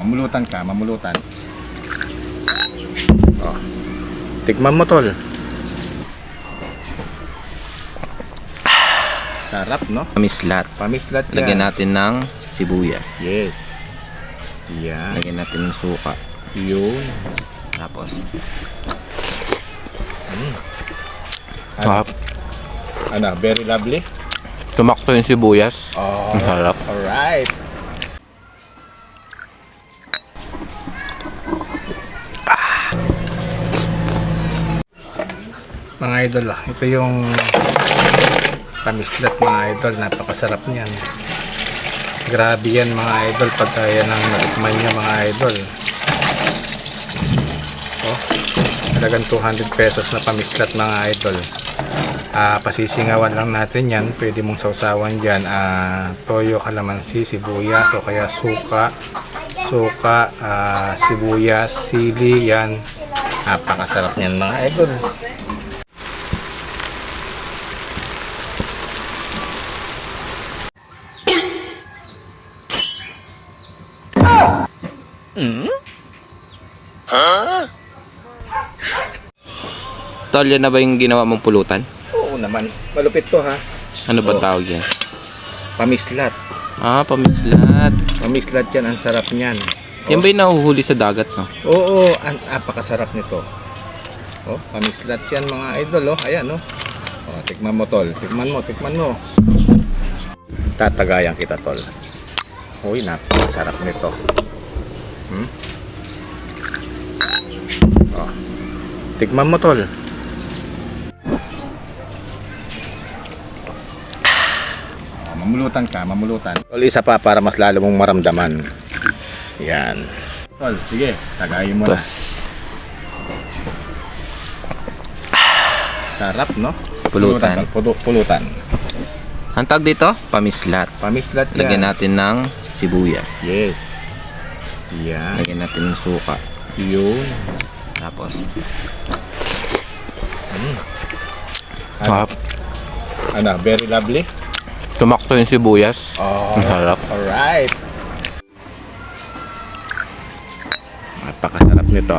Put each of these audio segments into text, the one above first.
Mamulutan ka, mamulutan. Oh. Tikman mo, tol. Sarap, no? Pamislat. Pamislat yan. Lagyan natin ng sibuyas. Yes. Yan. Lagyan natin ng suka. Yun. Tapos, Sarap. Ano, very lovely. tumakto yung sibuyas. Oh, Ang sarap. Alright. Mga idol, ah, ito yung kamislat mga idol, napakasarap niyan. Grabe yan mga idol, pag yan ang natikman nyo mga idol. Oh, talagang 200 pesos na pamislat mga idol. Ah, pasisingawan lang natin yan. Pwede mong sausawan dyan. Ah, toyo, kalamansi, sibuyas o kaya suka. Suka, ah, sibuyas, sili, yan. Napakasarap niyan mga idol. Tol, yan na ba yung ginawa mong pulutan? Oo naman. Malupit to ha. Ano ba Oo. tawag yan? Pamislat. Ah, pamislat. Pamislat yan. Ang sarap niyan. Yan ba yung nahuhuli sa dagat, no? Oo, ang napakasarap nito. Oh, pamislat yan mga idol, oh. Ayan, oh. Oh, tikman mo, tol. Tikman mo, tikman mo. Tatagayan kita, tol. Uy, napakasarap nito. Hmm? Oh. Tikman mo, tol. Oh, mamulutan ka, mamulutan. Tol, isa pa para mas lalo mong maramdaman. Yan. Tol, sige, tagayin mo na. Tapos, Sarap, no? Pulutan. Pulutan. Pulutan. ang tawag dito? Pamislat. Pamislat yan. Lagyan natin ng sibuyas. Yes. Yan. Lagyan natin ng suka. Yun. Tapos, Ano? Ano, very lovely. tumakto yung sibuyas. Oh, Ang sarap. Alright. Napakasarap nito.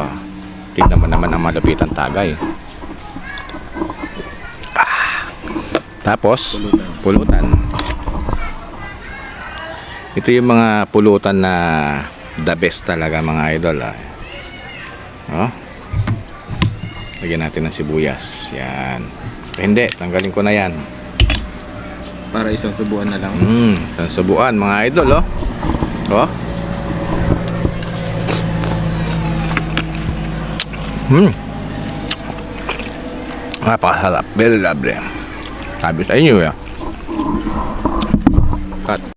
Tignan mo naman ang malupitan tagay. Ah. Tapos, pulutan. Ito yung mga pulutan na the best talaga mga idol. Ah. Oh. Lagyan natin ng sibuyas. Yan. Eh, hindi, tanggalin ko na yan. Para isang subuan na lang. Mm, sansubuan mga idol, oh. Oh. Hmm. Napakasarap. Very lovely. Sabi sa inyo, ya. Cut.